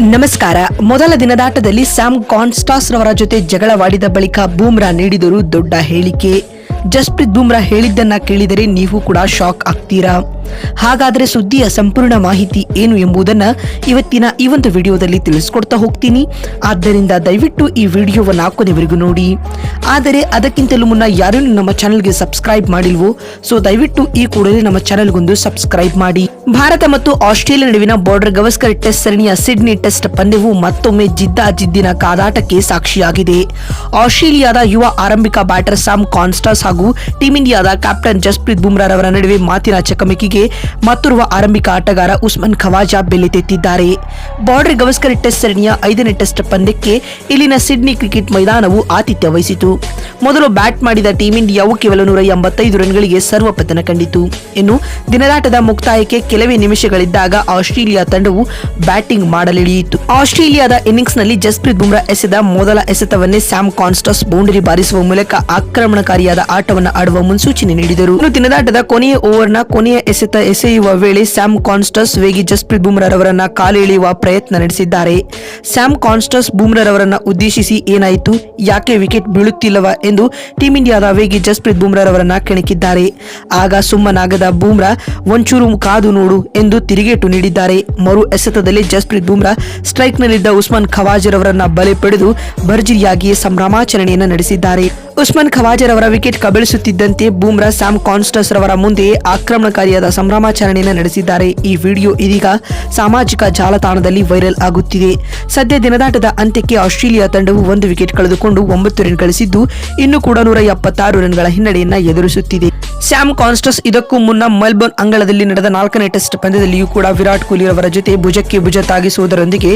ನಮಸ್ಕಾರ. ಮೊದಲ ದಿನದಾಟದಲ್ಲಿ ಸ್ಯಾಮ್ ಕಾನ್ಸ್ಟಾಸ್ ರವರ ಜೊತೆ ಜಗಳವಾಡಿದ ಬಳಿಕ ಬೂಮ್ರಾ ನೀಡಿದರು ದೊಡ್ಡ ಹೇಳಿಕೆ. ಜಸ್ಪ್ರೀತ್ ಬೂಮ್ರಾ ಹೇಳಿದ್ದನ್ನ ಕೇಳಿದರೆ ನೀವು ಕೂಡ ಶಾಕ್ ಆಗ್ತೀರಾ? ಹಾಗಾದರೆ ಸುದ್ದಿಯ ಸಂಪೂರ್ಣ ಮಾಹಿತಿ ಏನು ಎಂಬುದನ್ನ ಇವತ್ತಿನ ಈ ಒಂದು ವಿಡಿಯೋದಲ್ಲಿ ತಿಳಿಸ್ಕೊಡ್ತಾ ಹೋಗ್ತೀನಿ. ಆದ್ದರಿಂದ ದಯವಿಟ್ಟು ಈ ವಿಡಿಯೋವನ್ನು ಕೊನೆವರೆಗೂ ನೋಡಿ. ಆದರೆ ಅದಕ್ಕಿಂತಲೂ ಮುನ್ನ ಯಾರೂ ನಮ್ಮ ಚಾನೆಲ್ಗೆ ಸಬ್ಸ್ಕ್ರೈಬ್ ಮಾಡಿಲ್ವೋ, ಸೊ ದಯವಿಟ್ಟು ಈ ಕೂಡಲೇ ನಮ್ಮ ಚಾನೆಲ್ಗೊಂದು ಸಬ್ಸ್ಕ್ರೈಬ್ ಮಾಡಿ. ಭಾರತ ಮತ್ತು ಆಸ್ಟ್ರೇಲಿಯಾ ನಡುವಿನ ಬಾರ್ಡರ್ ಗವಸ್ಕರ್ ಟೆಸ್ಟ್ ಸರಣಿಯ ಸಿಡ್ನಿ ಟೆಸ್ಟ್ ಪಂದ್ಯವು ಮತ್ತೊಮ್ಮೆ ಜಿದ್ದಾಜಿದ್ದಿನ ಕಾದಾಟಕ್ಕೆ ಸಾಕ್ಷಿಯಾಗಿದೆ. ಆಸ್ಟ್ರೇಲಿಯಾದ ಯುವ ಆರಂಭಿಕ ಬ್ಯಾಟರ್ ಸಾಮ್ ಕಾನ್ಸ್ಟಾಸ್ ಹಾಗೂ ಟೀಂ ಇಂಡಿಯಾದ ಕ್ಯಾಪ್ಟನ್ ಜಸ್ಪ್ರೀತ್ ಬುಮ್ರಾರವರ ನಡುವೆ ಮಾತಿನ ಚಕಮಕಿಗೆ ಮತ್ತೋರ್ವ ಆರಂಭಿಕ ಆಟಗಾರ ಉಸ್ಮಾನ್ ಖವಾಜಾ ಬೆಲೆ ತೆತ್ತಿದ್ದಾರೆ. ಬಾರ್ಡರ್ ಗವಸ್ಕರ್ ಟೆಸ್ಟ್ ಸರಣಿಯ ಐದನೇ ಟೆಸ್ಟ್ ಪಂದ್ಯಕ್ಕೆ ಇಲ್ಲಿನ ಸಿಡ್ನಿ ಕ್ರಿಕೆಟ್ ಮೈದಾನವು ಆತಿಥ್ಯ ವಹಿಸಿತು. ಮೊದಲು ಬ್ಯಾಟ್ ಮಾಡಿದ ಟೀಂ ಇಂಡಿಯಾವು ಕೇವಲ ನೂರ ಎಂಬತ್ತೈದು ರನ್ಗಳಿಗೆ ಸರ್ವಪತನ ಕಂಡಿತು. ಇನ್ನು ದಿನದಾಟದ ಮುಕ್ತಾಯಕ್ಕೆ ಕೆಲವೇ ನಿಮಿಷಗಳಿದ್ದಾಗ ಆಸ್ಟ್ರೇಲಿಯಾ ತಂಡವು ಬ್ಯಾಟಿಂಗ್ ಮಾಡಲಿಳಿಯಿತು. ಆಸ್ಟ್ರೇಲಿಯಾದ ಇನ್ನಿಂಗ್ಸ್ನಲ್ಲಿ ಜಸ್ಪ್ರೀತ್ ಬುಮ್ರಾ ಎಸೆದ ಮೊದಲ ಎಸೆತವನ್ನೇ ಸ್ಯಾಮ್ ಕಾನ್ಸ್ಟಸ್ ಬೌಂಡರಿ ಬಾರಿಸುವ ಮೂಲಕ ಆಕ್ರಮಣಕಾರಿಯಾದ ಆಟವನ್ನು ಆಡುವ ಮುನ್ಸೂಚನೆ ನೀಡಿದರು. ಇನ್ನು ದಿನದಾಟದ ಕೊನೆಯ ಓವರ್ನ ಕೊನೆಯ ಎಸೆತ ಎಸೆಯುವ ವೇಳೆ ಸ್ಯಾಮ್ ಕಾನ್ಸ್ಟಸ್ ವೇಗಿ ಜಸ್ಪ್ರೀತ್ ಬುಮ್ರಾರವರನ್ನ ಕಾಲೆಳೆಯುವ ಪ್ರಯತ್ನ ನಡೆಸಿದ್ದಾರೆ. ಸ್ಯಾಮ್ ಕಾನ್ಸ್ಟಸ್ ಬುಮ್ರಾರವರನ್ನ ಉದ್ದೇಶಿಸಿ ಏನಾಯಿತು? ಯಾಕೆ ವಿಕೆಟ್ ಬೀಳುತ್ತಿಲ್ಲವ ಎಂದು ಟೀಂ ಇಂಡಿಯಾದ ವೇಗಿ ಜಸ್ಪ್ರೀತ್ ಬುಮ್ರಾರವರನ್ನ ಕೆಣಕಿದ್ದಾರೆ. ಆಗ ಸುಮ್ಮನಾಗದ ಬೂಮ್ರಾ, ಒಂಚೂರು ಕಾದು ನೋಡು ಎಂದು ತಿರುಗೇಟು ನೀಡಿದ್ದಾರೆ. ಮರು ಎಸೆತದಲ್ಲಿ ಜಸ್ಪ್ರೀತ್ ಬುಮ್ರಾ ಸ್ಟ್ರೈಕ್ನಲ್ಲಿದ್ದ ಉಸ್ಮಾನ್ ಖವಾಜರವರನ್ನ ಬಲೆ ಪಡೆದು ಭರ್ಜರಿಯಾಗಿ ಸಂಭ್ರಮಾಚರಣೆಯನ್ನು ನಡೆಸಿದ್ದಾರೆ. ಉಸ್ಮಾನ್ ಖವಾಜರ್ ಅವರ ವಿಕೆಟ್ ಕಬಳಿಸುತ್ತಿದ್ದಂತೆ ಬೂಮ್ರಾ ಸ್ಯಾಮ್ ಕಾನ್ಸ್ಟಸ್ ರವರ ಮುಂದೆ ಆಕ್ರಮಣಕಾರಿಯಾದ ಸಂಭ್ರಮಾಚರಣೆಯನ್ನು ನಡೆಸಿದ್ದಾರೆ. ಈ ವಿಡಿಯೋ ಇದೀಗ ಸಾಮಾಜಿಕ ಜಾಲತಾಣದಲ್ಲಿ ವೈರಲ್ ಆಗುತ್ತಿದೆ. ಸದ್ಯ ದಿನದಾಟದ ಅಂತ್ಯಕ್ಕೆ ಆಸ್ಟ್ರೇಲಿಯಾ ತಂಡವು ಒಂದು ವಿಕೆಟ್ ಕಳೆದುಕೊಂಡು ಒಂಬತ್ತು ರನ್ ಗಳಿಸಿದ್ದು, ಇನ್ನು ಕೂಡ ನೂರ ಎಪ್ಪತ್ತಾರು ರನ್ಗಳ ಹಿನ್ನಡೆಯನ್ನ ಎದುರಿಸುತ್ತಿದೆ. ಸ್ಯಾಮ್ ಕಾನ್ಸ್ಟಸ್ ಇದಕ್ಕೂ ಮುನ್ನ ಮೆಲ್ಬೋರ್ನ್ ಅಂಗಳದಲ್ಲಿ ನಡೆದ ನಾಲ್ಕನೇ ಟೆಸ್ಟ್ ಪಂದ್ಯದಲ್ಲಿಯೂ ಕೂಡ ವಿರಾಟ್ ಕೊಹ್ಲಿ ಅವರ ಜೊತೆ ಭುಜಕ್ಕೆ ಭುಜ ತಾಗಿಸುವುದರೊಂದಿಗೆ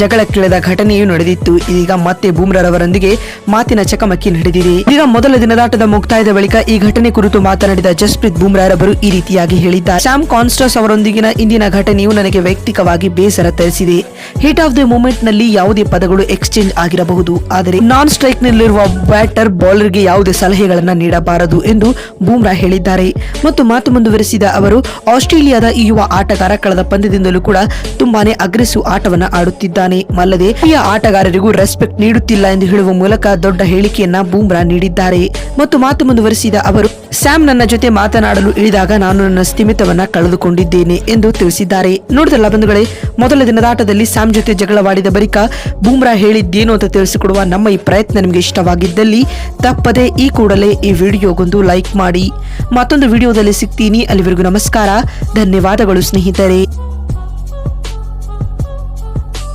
ಜಗಳಕ್ಕಿಳಿದ ಘಟನೆಯೂ ನಡೆದಿತ್ತು. ಇದೀಗ ಮತ್ತೆ ಬೂಮ್ರಾರವರೊಂದಿಗೆ ಮಾತಿನ ಚಕಮಕಿ ನಡೆದಿದೆ. ಇದೀಗ ಮೊದಲ ದಿನದಾಟದ ಮುಕ್ತಾಯದ ಬಳಿಕ ಈ ಘಟನೆ ಕುರಿತು ಮಾತನಾಡಿದ ಜಸ್ಪ್ರೀತ್ ಬೂಮ್ರಾರವರು ಈ ರೀತಿಯಾಗಿ ಹೇಳಿದ್ದಾರೆ. ಸ್ಯಾಮ್ ಕಾನ್ಸ್ಟಸ್ ಅವರೊಂದಿಗಿನ ಇಂದಿನ ಘಟನೆಯು ನನಗೆ ವೈಯಕ್ತಿಕವಾಗಿ ಬೇಸರ ತರಿಸಿದೆ. ಹಿಟ್ ಆಫ್ ದಿ ಮೂಮೆಂಟ್ನಲ್ಲಿ ಯಾವುದೇ ಪದಗಳು ಎಕ್ಸ್ಚೇಂಜ್ ಆಗಿರಬಹುದು. ಆದರೆ ನಾನ್ ಸ್ಟ್ರೈಕ್ ನಲ್ಲಿರುವ ಬ್ಯಾಟರ್ ಬೌಲರ್ಗೆ ಯಾವುದೇ ಸಲಹೆಗಳನ್ನ ನೀಡಬಾರದು ಎಂದು ಬೂಮ್ರಾ ಹೇಳಿದ್ದಾರೆ. ಮತ್ತು ಮಾತು ಮುಂದುವರೆಸಿದ ಅವರು, ಆಸ್ಟ್ರೇಲಿಯಾದ ಈ ಯುವ ಆಟಗಾರ ಕಳೆದ ಪಂದ್ಯದಿಂದಲೂ ಕೂಡ ತುಂಬಾನೇ ಅಗ್ರೆಸಿವ್ ಆಟವನ್ನ ಆಡುತ್ತಿದ್ದಾನೆ. ಅಲ್ಲದೆ, ಈ ಆಟಗಾರರಿಗೂ ರೆಸ್ಪೆಕ್ಟ್ ನೀಡುತ್ತಿಲ್ಲ ಎಂದು ಹೇಳುವ ಮೂಲಕ ದೊಡ್ಡ ಹೇಳಿಕೆಯನ್ನ ಬೂಮ್ರಾ ನೀಡಿದ್ದಾರೆ. ಮತ್ತು ಮಾತು ಮುಂದುವರೆಸಿದ ಅವರು, ಸ್ಯಾಮ್ ನನ್ನ ಜೊತೆ ಮಾತನಾಡಲು ಇಳಿದಾಗ ನಾನು ನನ್ನ ಸ್ಥಿಮಿತವನ್ನ ಕಳೆದುಕೊಂಡಿದ್ದೇನೆ ಎಂದು ತಿಳಿಸಿದ್ದಾರೆ. ನೋಡಿದಲ್ಲ ಬಂಧುಗಳೇ ಮೊದಲ ದಿನದಾಟದಲ್ಲಿ ಸ್ಯಾಮ್ ಜೊತೆ ಜಗಳವಾಡಿದ ಬಳಿಕ ಬೂಮ್ರಾ ಹೇಳಿದ್ದೇನು ಅಂತ ತಿಳಿಸಿಕೊಡುವ ನಮ್ಮ ಈ ಪ್ರಯತ್ನ ನಿಮಗೆ ಇಷ್ಟವಾಗಿದ್ದಲ್ಲಿ ತಪ್ಪದೆ ಈ ಕೂಡಲೇ ಈ ವಿಡಿಯೋಗೊಂದು ಲೈಕ್ ಮಾಡಿ. ಮತ್ತೊಂದು ವಿಡಿಯೋದಲ್ಲಿ ಸಿಗ್ತೀನಿ. ಅಲ್ಲಿವರೆಗೂ ನಮಸ್ಕಾರ. ಧನ್ಯವಾದಗಳು ಸ್ನೇಹಿತರೆ.